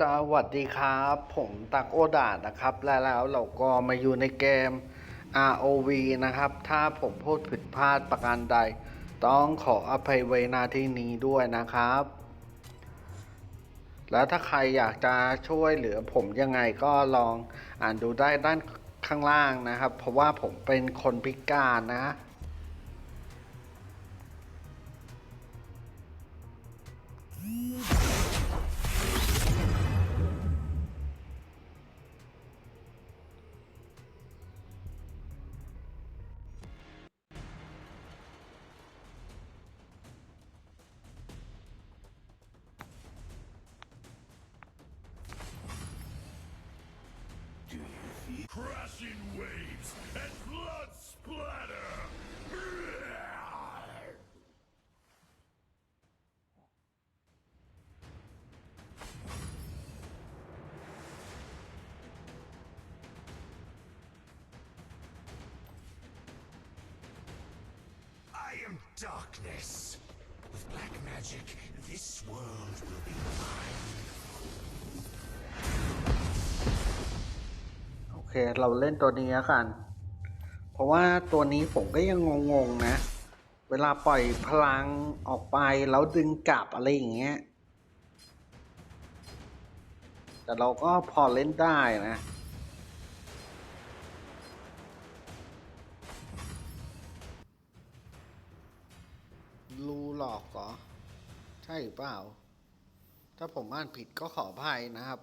สวัสดีครับ ผมตักโอดานะครับและแล้วเราก็มาอยู่ในเกม ROV นะครับ ถ้าผมพูดผิดพลาดประการใด ต้องขออภัยไว้นาที่นี้ด้วยนะครับ แล้วถ้าใครอยากจะช่วยเหลือผมยังไงก็ลองอ่านดูได้ด้านข้างล่างนะครับ เพราะว่าผมเป็นคนพิการนะ Crashing waves and blood splatter! I am darkness. With black magic, this world will be mine. เคเราเล่นตัวนี้แล้วกัน เพราะว่าตัวนี้ผมก็ยังงงๆนะ เวลาปล่อยพลังออกไปแล้วดึงกลับอะไรอย่างเงี้ย แต่เราก็พอเล่นได้นะรูหลอกเหรอ ใช่เปล่า ถ้าผมอ่านผิดก็ขออภัยนะครับ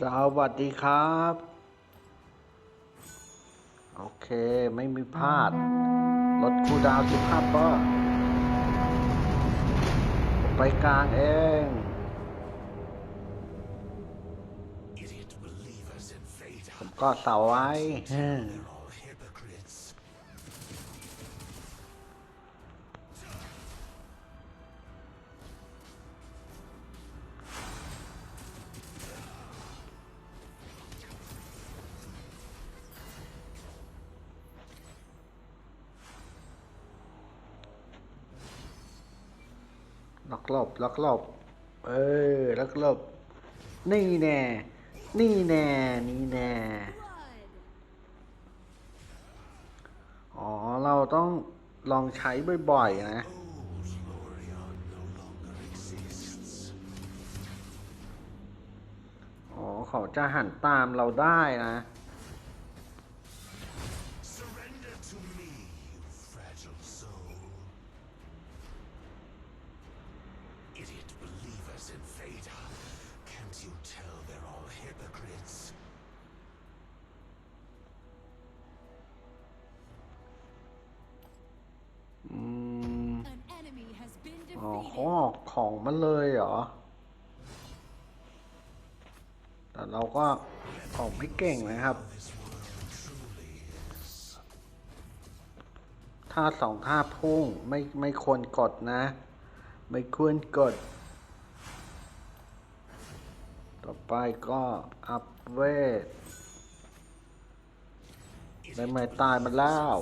สวัสดีครับ โอเคไม่มีพลาดลดคูลดาวน์สิบห้าป้อผมไปกลางเอง Idiot believers in fate ผมก็เสาไว้ ล็อกหลบล็อกหลบเออล็อกหลบนี่แน่ นี่แน่ นี่แน่ อ๋อ เราต้องลองใช้บ่อยๆนะ อ๋อ เขาจะหันตามเราได้นะ ของมันเลยเหรอ แต่เราก็ออกไม่เก่งนะครับ ท่าสองท่าพุ่งไม่ไม่ควรกดนะ ไม่ควรกด ต่อไปก็อัพเวทได้ไม่ตายมันแล้ว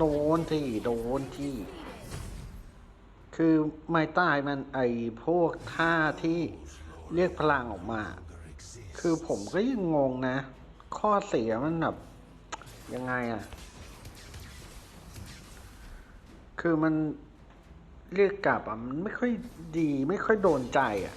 โดนที่โดนที่ คือไม่ใต้มันไอพวกท่าที่เรียกพลังออกมา คือผมก็ยังงงนะ ข้อเสียมันแบบยังไงอะคือมันเรียกกลับอะมันไม่ค่อยดีไม่ค่อยโดนใจอะ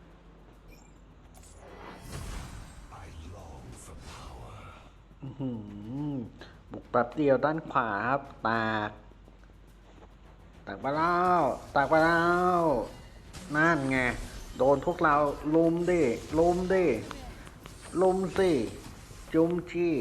บุกแป๊บเดียวด้านขวาครับตากตากไปแล้วตากไปแล้วนั่นไงโดนพวกเราลุมดิลุมดิลุมสิจุมจี้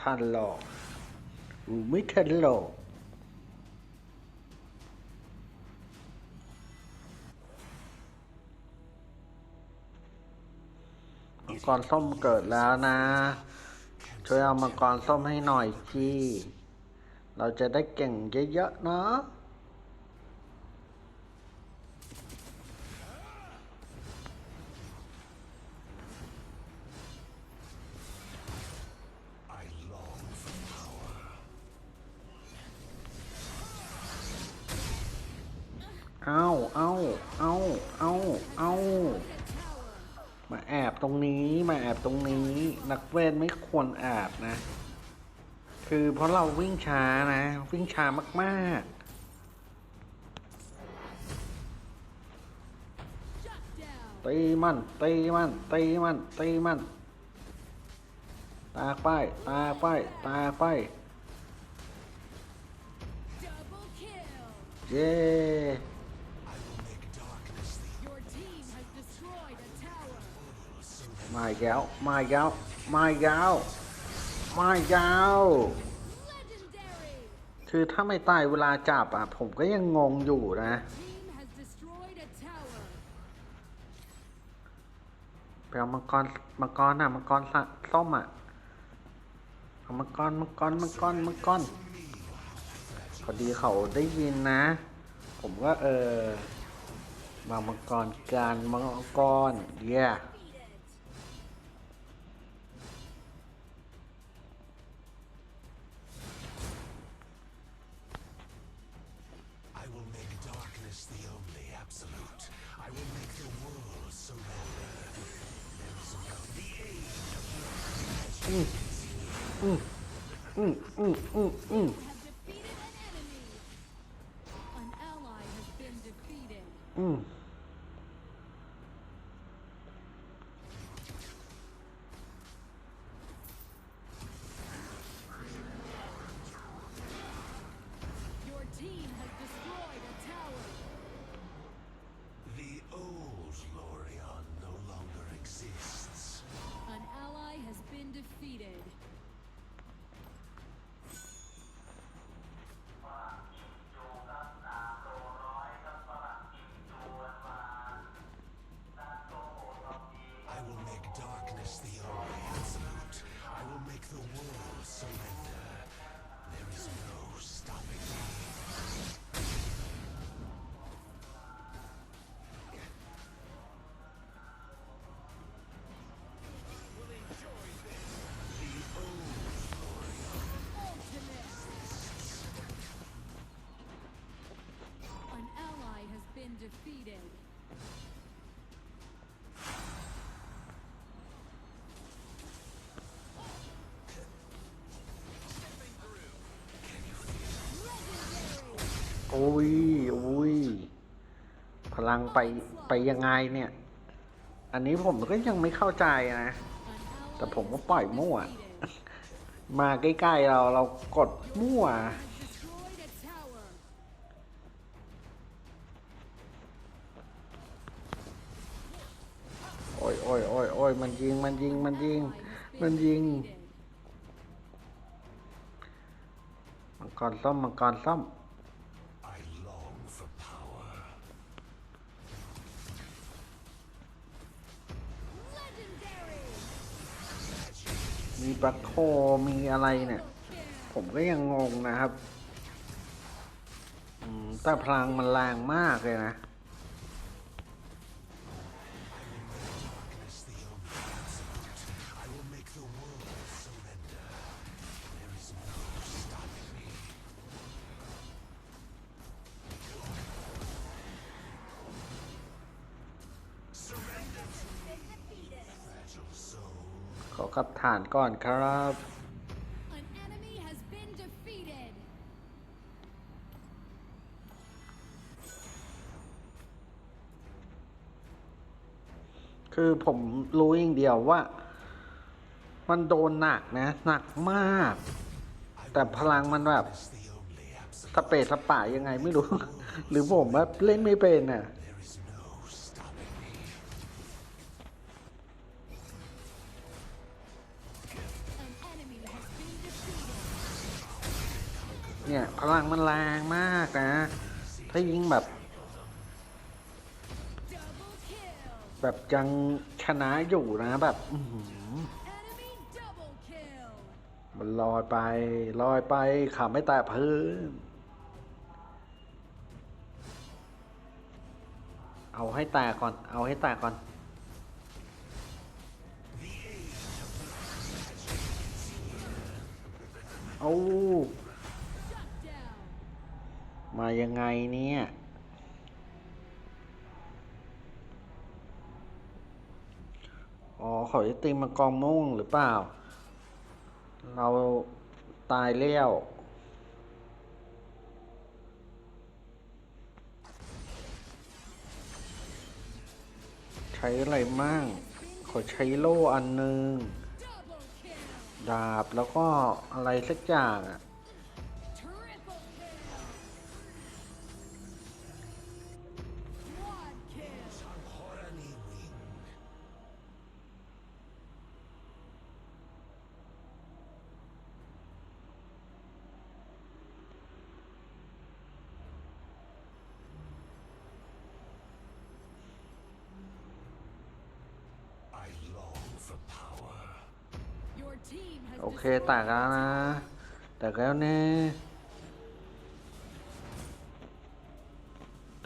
ทันหรอกกูไม่ทันหรอกมังกรส้มเกิดแล้วนะ ช่วยเอามังกรส้มให้หน่อยทีเราจะได้เก่งเยอะๆเนาะ เอาเอาเอาเอาเอามาแอบตรงนี้มาแอบตรงนี้ นักเวทไม่ควรแอบนะ คือเพราะเราวิ่งช้านะ วิ่งช้ามากๆตีมันตีมันตีมันตีมัน ตาไปตาไปตาไปเย้ มาอีกแล้วมาอีกแล้วมาอีกแล้วมาอีกแล้วคือถ้าไม่ตายเวลาจับอะ ผมก็ยังงงอยู่นะไปเอามังกรมังกรอะมังกรส้มอะเอามังกรมังกรมังกรมังกรพอดีเขาได้ยินนะ ผมก็เออมามังกรการมังกรเย่ Defeated. うん。うん。うん。うん。うん。うん。うん。Defeated. อุ้ยอุ้ย พลังไปไปยังไงเนี่ย อันนี้ผมก็ยังไม่เข้าใจนะ An ally แต่ผมก็ปล่อย has มั่ว defeated. มาใกล้ๆเราเรากดมั่ว อ้ยโอ้ยโอ้ยโอ้ยมันยิง มันยิง มันยิง Ally has มัน been ยิง defeated. มังกรส้ม มังกรส้ม I long for power. Legendary. มีบัคโคมีอะไรเนี่ย Kill. ผมก็ยังงงนะครับอืมแต่พลังมันแรงมากเลยนะ กับฐานก่อนครับ คือผมรู้อย่างเดียวว่า มันโดนหนักนะ หนักมาก แต่พลังมันแบบสเปซสปะยังไงไม่รู้ หรือผมแบบเล่นไม่เป็นอะ เนี่ยพลังมันแรงมากนะ ถ้ายิงแบบ แบบยังชนะอยู่นะแบบมันลอยไปลอยไปขาไม่แตะพื้น เอาให้แตกก่อน เอาให้แตกก่อนเอา มายังไงเนี่ย อ๋อเขาจะตีมากองม่วงหรือเปล่า เราตายเลี้ยวใช้อะไรมั่งขาใช้โล่อันหนึ่งดาบแล้วก็อะไรสักอย่างอะ โอเคแตกแล้วนะแตกแล้วเนี่ย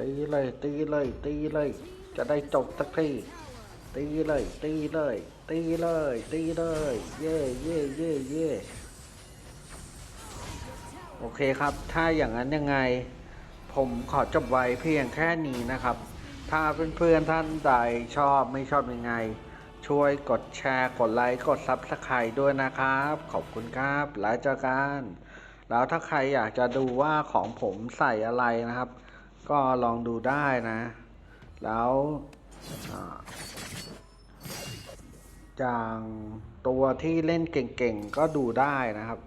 ตีเลยตีเลยตีเลย จะได้จบสักทีตีเลย ตีเลย ตีเลย ตีเลย เย่เย่เย่เย่โอเคครับ ถ้าอย่างนั้นยังไง ผมขอจบไว้เพียงแค่นี้นะครับ ถ้าเพื่อนๆท่านใดชอบไม่ชอบยังไง ช่วยกดแชร์ กดไลค์ กดซับสไครต์ด้วยนะครับ ขอบคุณครับแล้วเจอกันแล้วถ้าใครอยากจะดูว่าของผมใส่อะไรนะครับ ก็ลองดูได้นะ แล้วอ่าอย่างตัวที่เล่นเก่งๆ ก็ดูได้นะครับ